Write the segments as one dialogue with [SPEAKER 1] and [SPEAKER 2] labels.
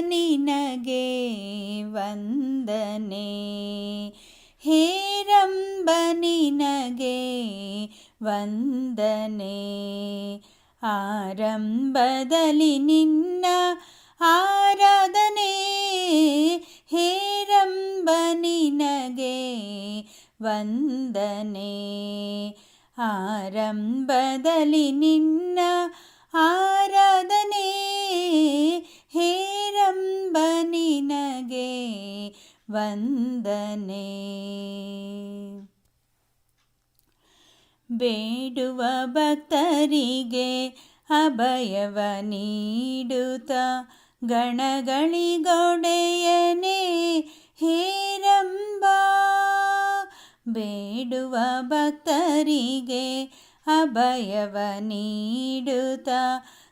[SPEAKER 1] ನಿನಗೆ ವಂದನೆ. ಹೇರಂಬ ನಿನಗೆ ವಂದನೆ. ಆರಂಭದಲ್ಲಿ ನಿನ್ನ ಆರಾಧನೆ. ಹೇರಂಬ ನಿನಗೆ ವಂದನೆ. ಆರಂಭದಲ್ಲಿ ನಿನ್ನ ಆರಾಧನೆ ವಂದನೆ. ಬೇಡುವ ಭಕ್ತರಿಗೆ ಅಭಯವ ನೀಡುತ್ತ ಗಣಗಳಿಗೊಡೆಯನೆ ಹೇರಂಬ. ಬೇಡುವ ಭಕ್ತರಿಗೆ ಅಭಯವ ನೀಡುತ್ತ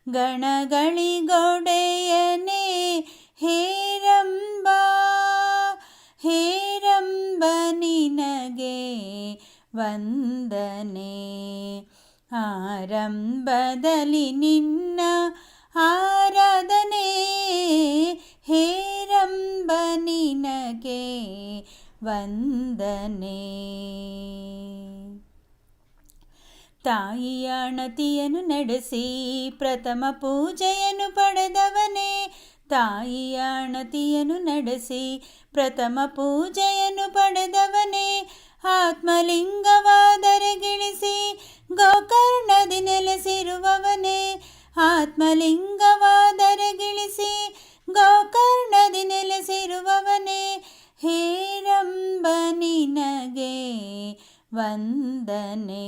[SPEAKER 1] ಗಣಗಳಿಗೊಡೆಯನೆ ವಂದನೆ. ಆರಂಭದಲ್ಲಿ ನಿನ್ನ ಆರಾಧನೆ. ಹೇರಂಬ ನಿನಗೆ ವಂದನೆ. ತಾಯಿಯ ಅಣತಿಯನ್ನು ನಡೆಸಿ ಪ್ರಥಮ ಪೂಜೆಯನ್ನು ಪಡೆದವನೇ. ತಾಯಿಯ ಅಣತಿಯನ್ನು ನಡೆಸಿ ಪ್ರಥಮ ಪೂಜೆಯನ್ನು ಪಡೆದವನೇ ವಂದನೆ.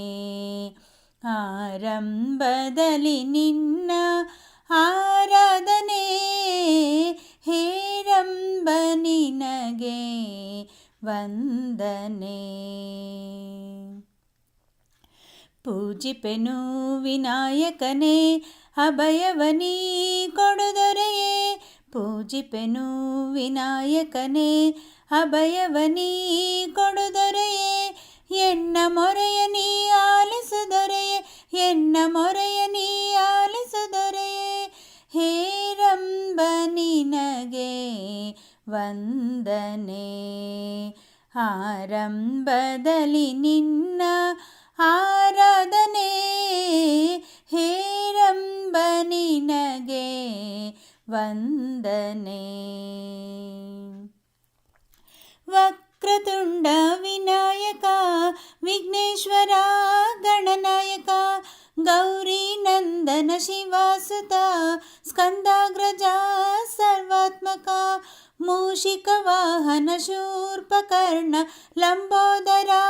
[SPEAKER 1] ಆರಂಭದಲ್ಲಿ ನಿನ್ನ ಆರಾಧನೆ ಹೇರಂಬ ನಿನಗೆ ವಂದನೆ. ಪೂಜಿಪೆನು ವಿನಾಯಕನೇ ಅಭಯವನೀ ಕೊಡುದೊರೆಯೇ ಪೂಜಿಪೆನು ವಿನಾಯಕನೇ ಅಭಯವನೀ ಎನ್ನ ಮೊರೆಯ ನೀ ಆಲಿಸುದೊರೆಯೇ, ಎನ್ನ ಮೊರೆಯ ನೀ ಆಲಿಸುದೊರೆಯೇ. ಹೇರಂಬ ನಿನಗೆ ವಂದನೆ. ಆರಂಭದಲ್ಲಿ ನಿನ್ನ ಆರಾಧನೆ. ಹೇರಂಬ ನಿನಗೆ ವಂದನೆ. श्रीनन्दन शिवासुता स्कन्दाग्रजा सर्वात्मका मूषिकवाहन शूर्पकर्ण लम्बोदरा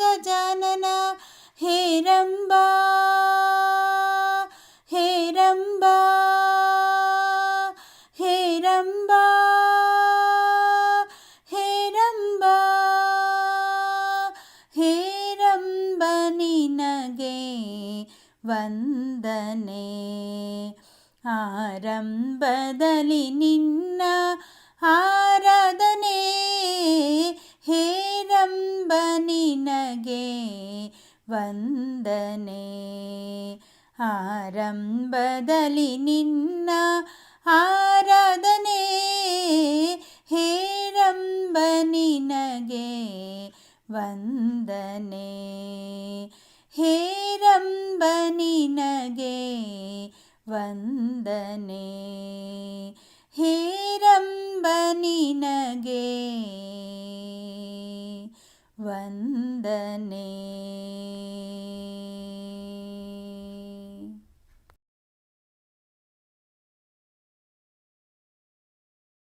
[SPEAKER 1] गजानन हेरम्बा हेरम्बा ವಂದನೆ. ಆರಂಭದಲ್ಲಿ ನಿನ್ನ ಆರಾಧನೆ ಹೇರಂಬ ನಿನಗೆ ವಂದನೆ. ಆರಂಭದಲ್ಲಿ ನಿನ್ನ ಆರಾಧನೆ ಹೇರಂಬ ನಿನಗೆ ವಂದನೆ. ಹೇರಂಬ ನಿನಗೆ ವಂದನೆ. ಹೇರಂಬನಿನಗೆ ವಂದನೆ.